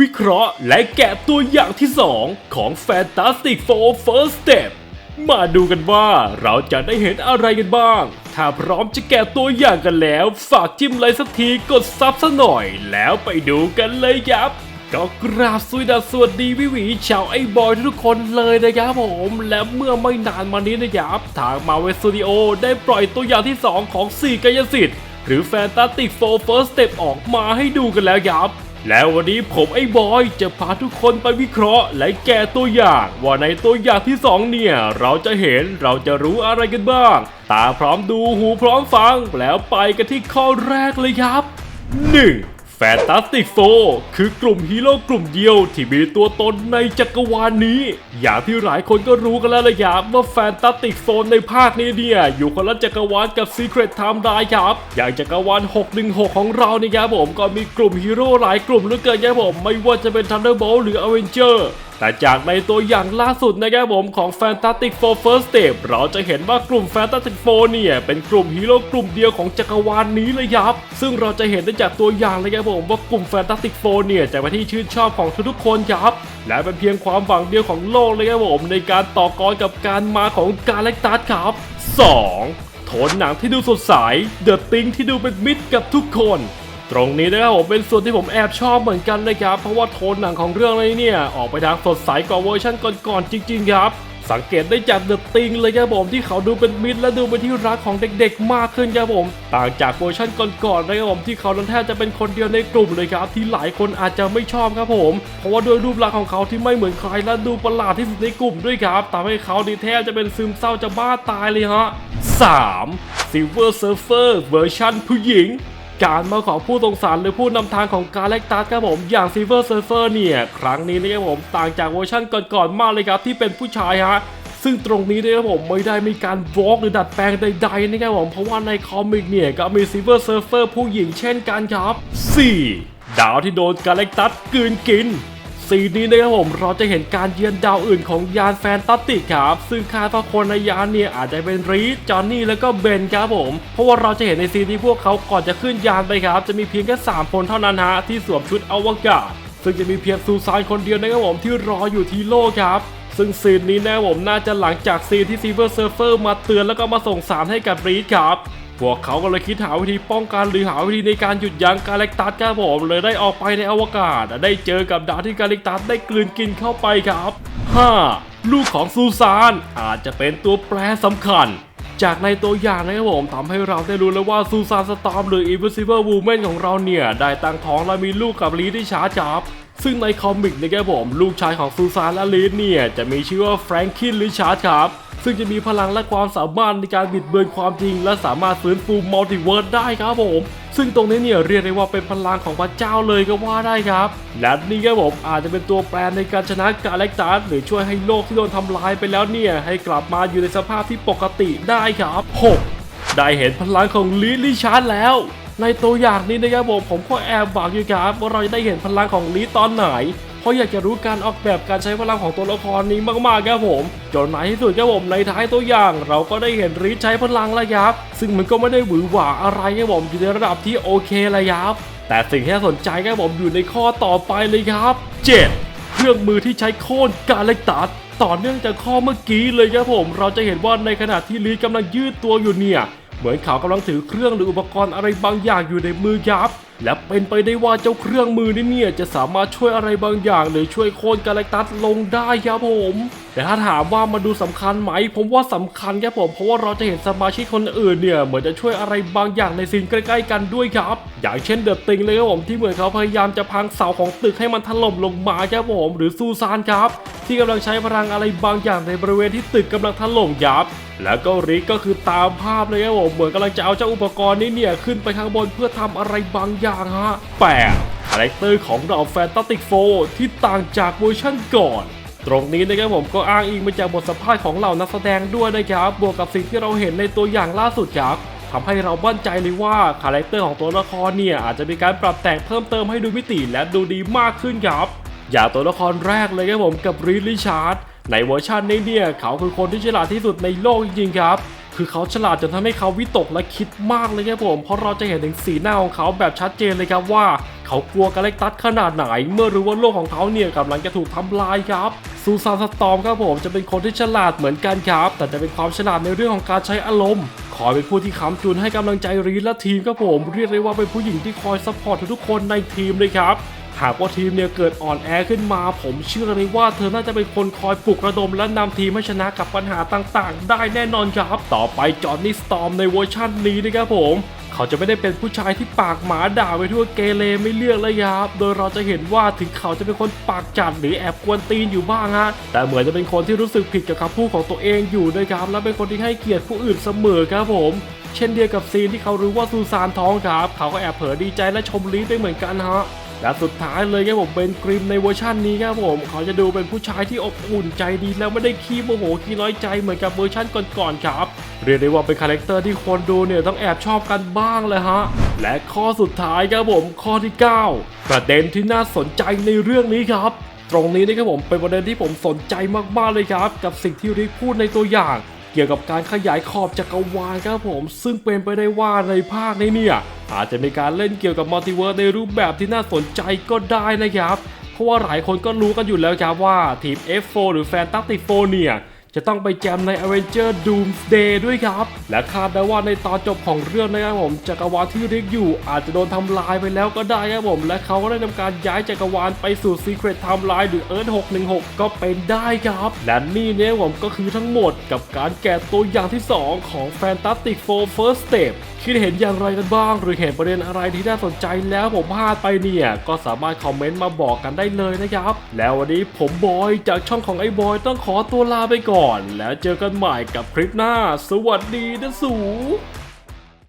วิเคราะห์และแกะตัวอย่างที่ 2 ของ Fantastic Four First Step มาดูกันว่าเราจะได้เห็นอะไรกันบ้าง ถ้าพร้อมจะแกะตัวอย่างกันแล้ว ฝากจิ้มไลค์สักทีกดซับซะหน่อย แล้วไปดูกันเลยครับ ก็กราบสวัสดีสวัสดีวิวีชาวไอ้บอยทุกคนเลยนะครับผม และเมื่อไม่นานมานี้นะครับ ทางมาเวสตูดิโอได้ปล่อยตัวอย่างที่ 2 ของ4กายสิทธิ์หรือ Fantastic Four First Step ออกมาให้ดูกันแล้วครับ แล้ววันนี้ผมไอ้บอยจะพาทุกคนไปวิเคราะห์ และแกะตัวอย่าง ว่าในตัวอย่างที่ 2 เนี่ย เราจะเห็นเราจะรู้อะไรกันบ้าง ตาพร้อมดูหูพร้อมฟัง แล้วไปกันที่ข้อแรกเลยครับ 1. แฟนตาสติกโซคือกลุ่มฮีโร่กลุ่มเดียวที่มีตัวตนในจักรวาลนี้ อย่างที่หลายคนก็รู้กันแล้วละยครับว่าแฟนตาสติกโซในภาคนี้เนี่ย อยู่คนละจักรวาลกับซีเครตไทม์ไลน์ครับอย่างจักรวาล 616 ของเราเนี่ยครับผมก็มีกลุ่มฮีโร่หลายกลุ่มเหลือเกินครับผมไม่ว่าจะเป็นทันเดอร์บอลหรืออเวนเจอร์ แต่จากในตัวอย่างล่าสุดนะครับผมของ Fantastic Four First Step เราจะเห็นว่ากลุ่ม Fantastic Four เนี่ยเป็นกลุ่มฮีโร่กลุ่มเดียวของจักรวาลนี้เลยครับ ซึ่งเราจะเห็นได้จากตัวอย่างเลยครับผมว่ากลุ่ม Fantastic Four เนี่ยจะเป็นที่ชื่นชอบของทุกๆคนครับและเป็นเพียงความหวังเดียวของโลกเลยครับผมในการต่อกรกับการมาของกาแล็กตัสครับ 2. โทนหนังที่ดูสดใส The Thing ที่ดูเป็นมิตรกับทุกคน ตรงนี้นะครับผมเป็นส่วนที่ผมแอบชอบเหมือนกันนะครับ เพราะว่าโทนหนังของเรื่องนี้เนี่ย ออกไปทางสดใสกว่าเวอร์ชันก่อนๆจริง ๆ ครับ สังเกตได้จากเดอะติงเลยครับผมที่เขาดูเป็นมิตรและดูเป็นที่รักของเด็กๆ มากขึ้นครับผม ต่างจากเวอร์ชันก่อนๆนะครับผมที่เขานั้นแทบจะเป็นคนเดียวในกลุ่มเลยครับ ที่หลายคนอาจจะไม่ชอบครับผม เพราะว่าด้วยรูปลักษณ์ของเขาที่ไม่เหมือนใครและดูประหลาดที่สุดในกลุ่มด้วยครับทำให้เขาดีแทบจะเป็นซึมเศร้าจะบ้าตายเลยฮะ 3. Silver Surfer เวอร์ชันผู้หญิง การมาของผู้สงสารหรือผู้นำทางของกาแล็กตัสครับผมอย่างซีเวอร์เซอร์เนี่ย ครั้งนี้นะครับผมต่างจากเวอร์ชันก่อนๆมากเลยครับที่เป็นผู้ชายฮะซึ่งตรงนี้นะครับผมไม่ได้มีการบล็อกหรือดัดแปลงใดๆนะครับผมเพราะว่าในคอมิกเนี่ยก็มีซีเวอร์เซอร์เฟอร์ผู้หญิงเช่นกันครับ 4. ดาวที่โดนกาแล็กตัสกืนกิน ซีนนี้นะครับผมเราจะเห็นการเยือนดาวอื่นของยานแฟนตาติกครับซึ่งคาดว่าคนในยานเนี่ยอาจจะเป็นรีดจอห์นนี่แล้วก็เบนครับผมเพราะว่าเราจะเห็นในซีนที่พวกเขาก่อนจะขึ้นยานไปครับ จะมีเพียงแค่3คนเท่านั้นฮะที่สวมชุดอวกาศ ซึ่งจะมีเพียงซูซานคนเดียวนะครับผมที่รออยู่ที่โลกครับซึ่งซีนนี้นะครับผมน่าจะหลังจากซีนที่ซีเวอร์เซิร์ฟเฟอร์มาเตือนแล้วก็มาส่งสารให้กับรีดครับ พวกเขาก็เลยคิดหาวิธีป้องกันหรือหาวิธีในการหยุดยั้งกาแล็กตัสครับผมเลยได้ออกไปในอวกาศและได้เจอกับดาวที่กาแล็กตัสได้กลืนกินเข้าไปครับ 5. ลูกของซูซานอาจจะเป็นตัวแปรสำคัญ จากในตัวอย่างนะครับผมทำให้เราได้รู้แล้วว่าซูซานสตอมหรือ Invisible Woman ของเราเนี่ย ได้ตั้งท้องและมีลูกกับลีที่ช้าจับซึ่งในคอมิกนะครับผม ลูกชายของซูซานและลีดเนี่ยจะมีชื่อว่าแฟรงคินลิชาร์ดครับ ซึ่งจะมีพลังและความสามารถในการบิดเบือนความจริง และสามารถฟื้นฟูมัลติเวิร์สได้ครับผม ซึ่งตรงนี้เนี่ยเรียกได้ว่าเป็นพลังของพระเจ้าเลยก็ว่าได้ครับ และนี่ครับผมอาจจะเป็นตัวแปรในการชนะกาแล็กตัสหรือช่วยให้โลกที่โดนทำลายไปแล้วเนี่ยให้กลับมาอยู่ในสภาพที่ปกติได้ครับ 6. ได้เห็นพลังของลีลิชาร์ดแล้วในตัวอย่างนี้นะครับผมผมก็แอบหวังอยู่ครับว่าเราจะได้เห็นพลังของลีตอนไหน เพราะอยากจะรู้การออกแบบการใช้พลังของตัวละครนี้มากๆครับผมจนในที่สุดครับผมในท้ายตัวอย่าง เราก็ได้เห็นรีดใช้พลังแล้วครับ ซึ่งมันก็ไม่ได้หวือหวาอะไรครับผมอยู่ในระดับที่โอเคเลยครับแต่สิ่งที่น่าสนใจครับผมอยู่ในข้อต่อไปเลยครับ 7. เครื่องมือที่ใช้โค่นกาเล็กตัสต่อเนื่องจากข้อเมื่อกี้เลยครับผม เราจะเห็นว่าในขณะที่ลีดกำลังยืดตัวอยู่เนี่ย เหมือนเขากำลังถือเครื่องหรืออุปกรณ์อะไรบางอย่างอยู่ในมือยับ และเป็นไปได้ว่าเจ้าเครื่องมือนี้เนี่ยจะสามารถช่วยอะไรบางอย่าง หรือช่วยโค่นกาแล็กตัสลงได้ครับผมแต่ถ้าถามว่ามาดูสำคัญไหม ผมว่าสำคัญครับผมเพราะว่าเราจะเห็นสมาชิกคนอื่นเนี่ยเหมือนจะช่วยอะไรบางอย่างในซีนใกล้ ๆ กันด้วยครับ อย่างเช่นเดอะติงเลยครับผมที่เหมือนเขาพยายามจะพังเสาของตึกให้มันถล่มลงมาครับผมหรือซูซานครับ ที่กำลังใช้พลังอะไรบางอย่างในบริเวณที่ตึกกำลังถล่มยับแล้วก็ริกก็คือตามภาพเลยครับผมเหมือนกำลังจะเอาเจ้าอุปกรณ์นี้เนี่ยขึ้นไปข้างบนเพื่อทำอะไรบางอย่างฮะแปดคาแรคเตอร์ของเราแฟนตาติกโฟที่ต่างจากเวอร์ชั่นก่อน ตรงนี้นะครับผมก็อ้างอิงมาจากบทสัมภาษณ์ของเหล่านักแสดงด้วยนะครับ บวกกับสิ่งที่เราเห็นในตัวอย่างล่าสุดครับทำให้เรามั่นใจเลยว่าคาแรคเตอร์ของตัวละครเนี่ยอาจจะมีการปรับแต่งเพิ่มเติมให้ดูมิติและดูดีมากขึ้นครับ อย่างตัวละครแรกเลยครับผมกับรีดลิชาร์ดในเวอร์ชันนี้เนี่ยเขาคือคนที่ฉลาดที่สุดในโลกจริงๆครับ คือเขาฉลาดจนทำให้เขาวิตกและคิดมากเลยครับผม เพราะเราจะเห็นถึงสีหน้าของเขาแบบชัดเจนเลยครับว่า เขากลัวกาแล็กตัสขนาดไหน เมื่อรู้ว่าโลกของเขาเนี่ยกำลังจะถูกทำลายครับ ซูซานสตอมครับผมจะเป็นคนที่ฉลาดเหมือนกันครับ แต่จะเป็นความฉลาดในเรื่องของการใช้อารมณ์ คอยเป็นผู้ที่ค้ำจุนให้กำลังใจรีดและทีมครับผม เรียกได้ว่าเป็นผู้หญิงที่คอยซัพพอร์ตทุกคนในทีมเลยครับหากว่าทีมเนี่ยเกิดอ่อนแอขึ้นมา ผมเชื่อเลยว่าเธอน่าจะเป็นคนคอยปลุกระดมและนำทีมให้ชนะกับปัญหาต่างๆ ได้แน่นอนครับ ต่อไปจอห์นนี่สตอมในเวอร์ชั่นนี้นะครับผม เขาจะไม่ได้เป็นผู้ชายที่ปากหมาด่าไปทั่วเกเรไม่เลือกเลยครับ โดยเราจะเห็นว่าถึงเขาจะเป็นคนปากจัดหรือแอบกวนตีนอยู่บ้างฮะ แต่เหมือนจะเป็นคนที่รู้สึกผิดกับคำพูดของตัวเองอยู่นะครับ และเป็นคนที่ให้เกียรติผู้อื่นเสมอครับผมเช่นเดียวกับซีนที่เขารู้ว่าซูซานท้องครับ เขาก็แอบเผลอดีใจและชมลีดไปเหมือนกันฮะ และสุดท้ายเลยครับผมเป็นกริมในเวอร์ชันนี้ครับผม เขาจะดูเป็นผู้ชายที่อบอุ่นใจดีแล้วไม่ได้ขี้โมโหขี้น้อยใจเหมือนกับเวอร์ชันก่อนๆครับ เรียกได้ว่าเป็นคาแรคเตอร์ที่คนดูเนี่ยต้องแอบชอบกันบ้างเลยฮะ และข้อสุดท้ายครับผมข้อที่ 9 ประเด็นที่น่าสนใจในเรื่องนี้ครับ ตรงนี้นะครับผมเป็นประเด็นที่ผมสนใจมากๆเลยครับ กับสิ่งที่ริกพูดในตัวอย่าง เกี่ยวกับการขยายขอบจักรวาลครับผม ซึ่งเป็นไปได้ว่าในภาคนี้เนี่ยอาจจะมีการเล่นเกี่ยวกับมัลติเวิร์สในรูปแบบที่น่าสนใจก็ได้นะครับ เพราะว่าหลายคนก็รู้กันอยู่แล้วครับว่าทีม F4 หรือ Fantastic Four เนี่ย จะต้องไปแจมใน Avenger Doomsday ด้วยครับ และคาดได้ว่าในตอนจบของเรื่องนะครับผมจักรวาลที่ริกอยู่ อาจจะโดนทำลายไปแล้วก็ได้ครับผม และเขาก็ได้ทำการย้ายจักรวาลไปสู่ Secret Timeline หรือ Earth 616 ก็เป็นได้ครับ และนี่เนี่ยผมก็คือทั้งหมดกับการแกะตัวอย่างที่ 2 ของ Fantastic Four First Step คิดเห็นอย่างไรกันบ้าง หรือเห็นประเด็นอะไรที่น่าสนใจแล้วผมพลาดไปเนี่ยก็สามารถคอมเมนต์มาบอกกันได้เลยนะครับ แล้ววันนี้ผมบอยจากช่องของไอ้บอยต้องขอตัวลาไปก่อน แล้วเจอกันใหม่กับคลิปหน้า สวัสดีนะสู